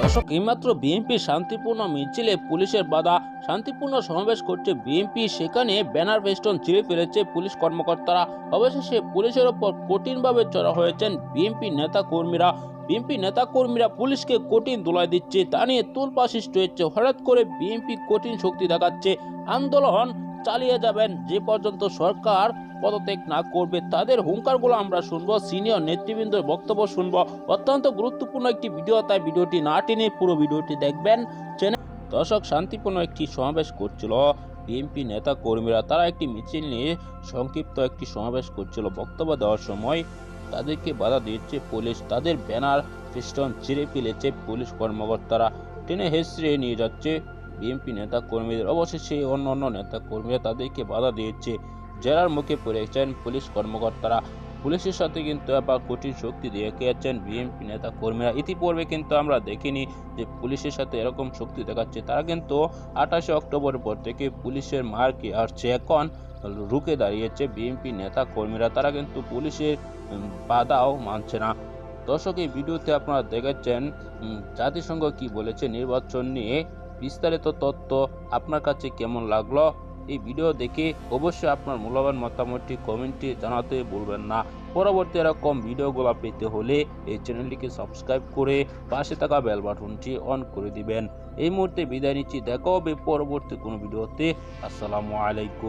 দর্শক, এইমাত্র বিএনপি শান্তিপূর্ণ মিছিলে পুলিশের বাধা, শান্তিপূর্ণ সমাবেশ করছে বিএনপি। সেখানে ব্যানার ফেস্টন ছিঁড়ে ফেলেছে পুলিশ কর্মকর্তারা। অবশেষে পুলিশের ওপর কঠিনভাবে চড়া হয়েছেন বিএনপি নেতা কর্মীরা বিএনপি নেতা কর্মীরা পুলিশকে কঠিন দোলাই দিচ্ছে, তা নিয়ে তোলপা সৃষ্টি হচ্ছে। হঠাৎ করে বিএনপি কঠিন শক্তি দেখাচ্ছে। আন্দোলন চালিয়ে যাবেন যে পর্যন্ত সরকার পদত্যাগ না করবে, তাদের হুঙ্কারগুলো আমরা শুনব সিনিয়র নেতৃবৃন্দের বক্তব্য শুনব। অত্যন্ত গুরুত্বপূর্ণ একটি ভিডিও তাই ভিডিওটি না টেনে পুরো ভিডিওটি দেখবেন। দর্শক শান্তিপূর্ণ একটি সমাবেশ করছিল। বিএনপি নেতা কর্মীরা তারা একটি মিছিল নিয়ে সংক্ষিপ্ত একটি সমাবেশ করছিল। বক্তব্য দেওয়ার সময় তাদেরকে বাধা দিচ্ছে পুলিশ। তাদের ব্যানার ফিস্টন ছিঁড়ে ফেলেছে পুলিশ কর্মকর্তারা। টেনে হেসড়ে নিয়ে যাচ্ছে বিএনপি নেতা কর্মীদের অবশেষে অন্য অন্য নেতা কর্মীরা তাদেরকে বাধা দিয়েছে। জেরার মুখে পড়েছেন পুলিশ কর্মকর্তারা। পুলিশের সাথে কিন্তু আবার কঠিন শক্তি দেখিয়েছেন বিএনপি নেতা কর্মীরা ইতিপূর্বে কিন্তু আমরা দেখিনি যে পুলিশের সাথে এরকম শক্তি দেখাচ্ছে। তারা কিন্তু আঠাশে অক্টোবর পর থেকে পুলিশের মারকে আসছে। এখন রুখে দাঁড়িয়েছে বিএনপি নেতা কর্মীরা তারা কিন্তু পুলিশের বাধাও মানছে না। দর্শক, এই ভিডিওতে আপনারা দেখেছেন জাতিসংঘ কি বলেছে নির্বাচন নিয়ে বিস্তারিত তথ্য আপনার কাছে কেমন লাগল? এই ভিডিও দেখে অবশ্যই আপনার মূল্যবান মতামতটি কমেন্টে জানাতে ভুলবেন না। পরবর্তী এরকম ভিডিওগুলো পেতে হলে এই চ্যানেলটিকে সাবস্ক্রাইব করে পাশে থাকা বেল বাটনটি অন করে দিবেন। এই মুহূর্তে বিদায় নিচ্ছি। দেখা হবে পরবর্তী কোনো ভিডিওতে আসসালামু আলাইকুম।